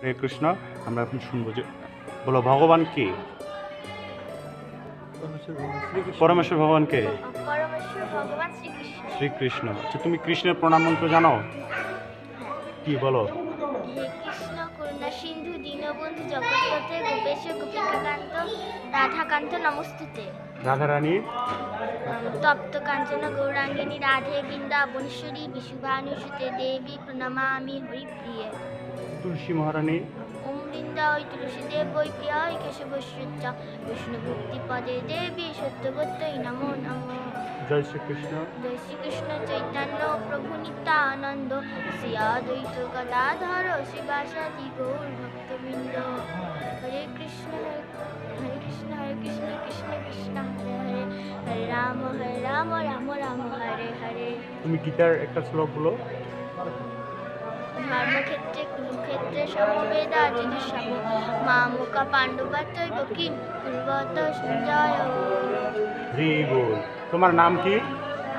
হরে কৃষ্ণ আমরা এখন শুনব যে বলো ভগবান কে? পরমেশ্বর ভগবান কে? শ্রীকৃষ্ণ। শ্রীকৃষ্ণ। আচ্ছা তুমি কৃষ্ণের প্রণাম মন্ত্র জানো? কি বলো? হে কৃষ্ণ করুণা সিন্ধু দীনবন্ধু জগৎপথে গোপেশ গোপিকাকান্ত রাধাকান্ত নমস্তুতে। রাধারানীর তপ্ত কাঞ্চন গৌরাঙ্গিনী রাধে বৃন্দাবনেশ্বরী বিশুভানুসুতে দেবী প্রণমামি হরিপ্রিয়ে। তুলসী মহারানী। ওম বৃন্দা ওই তুলসীদেব ওই প্রিয়া ওই কেশবশ্রুচ্চ বিষ্ণু ভক্তি পদে দেবী সত্যবত্যই নমো নমো। জয় শ্রীকৃষ্ণ। জয় শ্রীকৃষ্ণ চৈতন্য প্রভু নিত্যানন্দ। শ্রী অদ্বৈত গদাধর শিবাসাদি গৌর ভক্তবৃন্দ। হরে কৃষ্ণ। রাম হরে রাম রাম রাম হরে হরে। তুমি গীতার একটা শ্লোক বলো। ধর্মক্ষেত্রে কুরুক্ষেত্রে সমবেদা যুধিষ্যম মামুকা পাণ্ডবাত্তৈব কিম কুর্বত সঞ্জয়। রে বল। তোমার নাম কি?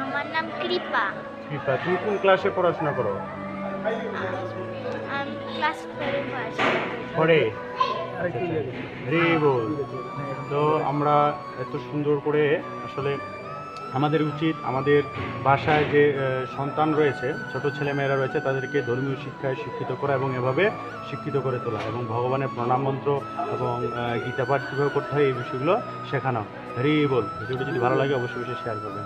আমার নাম কৃপা। কৃপা তুমি কোন ক্লাসে পড়াশোনা করো? আমি ক্লাস ফোরে পড়াশোনা করি। পড়ে রে বল। তো আমরা এত সুন্দর করে আসলে আমাদের উচিত আমাদের বাসায় যে সন্তান রয়েছে ছোট ছেলেমেয়েরা রয়েছে তাদেরকে ধর্মীয় শিক্ষায় শিক্ষিত করা এবং এভাবে শিক্ষিত করে তোলা এবং ভগবানের প্রণাম মন্ত্র এবং আহ, গীতা পাঠ কীভাবে করতে হয় এই বিষয়গুলো শেখানো। হরি বল। ভিডিওটি যদি ভালো লাগে অবশ্যই অবশ্যই শেয়ার করবেন।